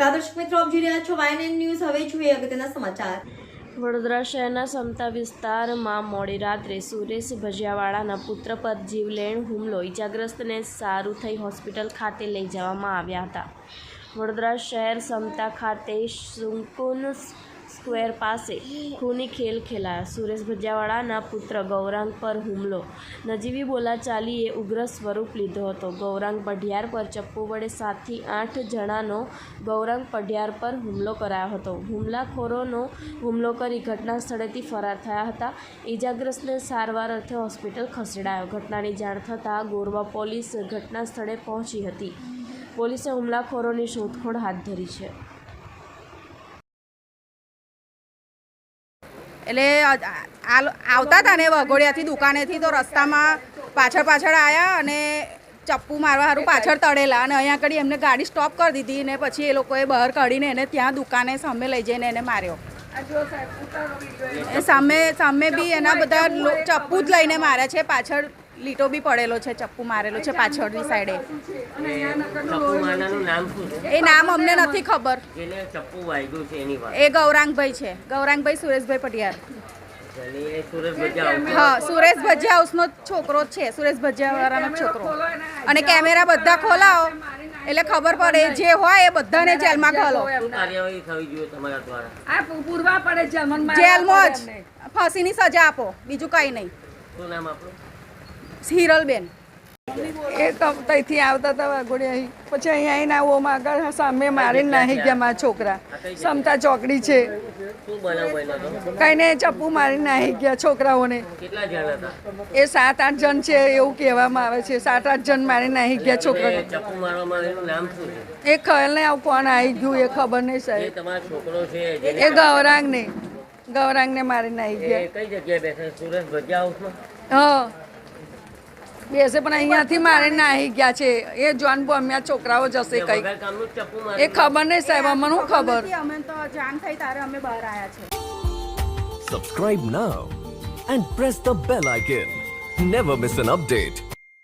નમસ્કાર દર્શક મિત્રો, આપ જોઈ રહ્યા છો વાયન ન્યૂઝ હવે જોઈએ અગત્યના સમાચાર. વડોદરા શહેરના સમતા વિસ્તારમાં મોડી રાત્રે સુરેશ ભજીયાવાળાના પુત્ર પર જીવલેણ હુમલો ઇજાગ્રસ્તને સારું થઈ હોસ્પિટલ ખાતે લઈ જવામાં આવ્યા હતા. વડોદરા શહેર સમતા ખાતે સુંકુન સ્ક્વેર પાસે ખૂની ખેલ ખેલાયા. સુરેશ ભજીયાવાળાના પુત્ર ગૌરાંગ પર હુમલો. નજીવી બોલાચાલીએ ઉગ્ર સ્વરૂપ લીધો હતો. ગૌરાંગ પઢિયાર પર ચપ્પુ વડે સાતથી આઠ જણાનો ગૌરાંગ પઢિયાર પર હુમલો કરાયો હતો. હુમલાખોરોનો હુમલો કરી ઘટના સ્થળેથી ફરાર થયા હતા. ઈજાગ્રસ્તને સારવાર અર્થે હોસ્પિટલ ખસેડાયો. ઘટનાની જાણ થતાં ગોરવા પોલીસ ઘટના સ્થળે પહોંચી હતી. પોલીસે હુમલાખોરોની શોધખોળ હાથ ધરી છે. એટલે આવતા હતા ને વઘોડિયાથી દુકાનેથી તો રસ્તામાં પાછળ પાછળ આવ્યા અને ચપ્પુ મારવા સારું પાછળ તળેલા અને અહીંયા આગળ એમને ગાડી સ્ટોપ કરી દીધી ને પછી એ લોકોએ બહાર કાઢીને એને ત્યાં દુકાને સામે લઈ જઈને એને માર્યો. એ સામે સામે બી એના બધા ચપ્પુ જ લઈને માર્યા છે પાછળ લીટો બી પડેલો છે ચપ્પુ મારેલો છે પાછળની સાઈડે એ. નામ અમને નથી ખબર. જેને ચપ્પુ વાગ્યું છે એની વાત. એ ગૌરાંગભાઈ છે ગૌરાંગભાઈ સુરેશભાઈ પટિયાર. હા સુરેશ ભજીયા હાઉસનો જ છોકરો જ છે સુરેશ ભજીયાવાળાનો છોકરો. અને કેમેરા બધા ખોલાવો એટલે ખબર પડે જે હોય એ બધાને જેલમાં ઘાલો શું કાર્યવાહી થવી જોઈએ તમારા દ્વારા? આ પૂરવા પડે જેલમાં જેલમાં જ. ફાંસીની સજા આપો બીજું કંઈ નહીં. શું નામ આપણું? હિરલબેન એ તો ત્યાંથી આવતા હતા વાઘોડિયા પછી અહીંયા આવીને ઓમાં આગળ સામે મારીને નાહી ગયા મારા છોકરા. સમતા ચોકડી છે. શું બનાવ કઈ ને ચપ્પુ મારીને નાહી ગયા છોકરાઓને. કેટલા જણ હતા? એ સાત આઠ જણ છે એવું કહેવામાં આવે છે. સાત આઠ જણ મારીને નાહી ગયા છોકરા એ ચપ્પુ મારવામાં એનું નામ શું છે? એ ખબર નહીં આવું કોણ આવી ગયું એ ખબર નહીં સાહેબ. એ ગૌરાંગ ને ગૌરાંગ ને મારીને નાહી ગયા. કઈ જગ્યાએ બેસે? સુરત ભજીયા હાઉસમાં? હા. બેસે પણ અહીંયાથી મારે નાહી ગયા છે. એ જોન બોમ્યા છોકરાઓ જશે કઈ એ ખબર નહીં સાહેબ અમને શું ખબર અમે તો જાણ થઈ તારે અમે બહાર આવ્યા છે. Subscribe now and press the bell icon never miss an update.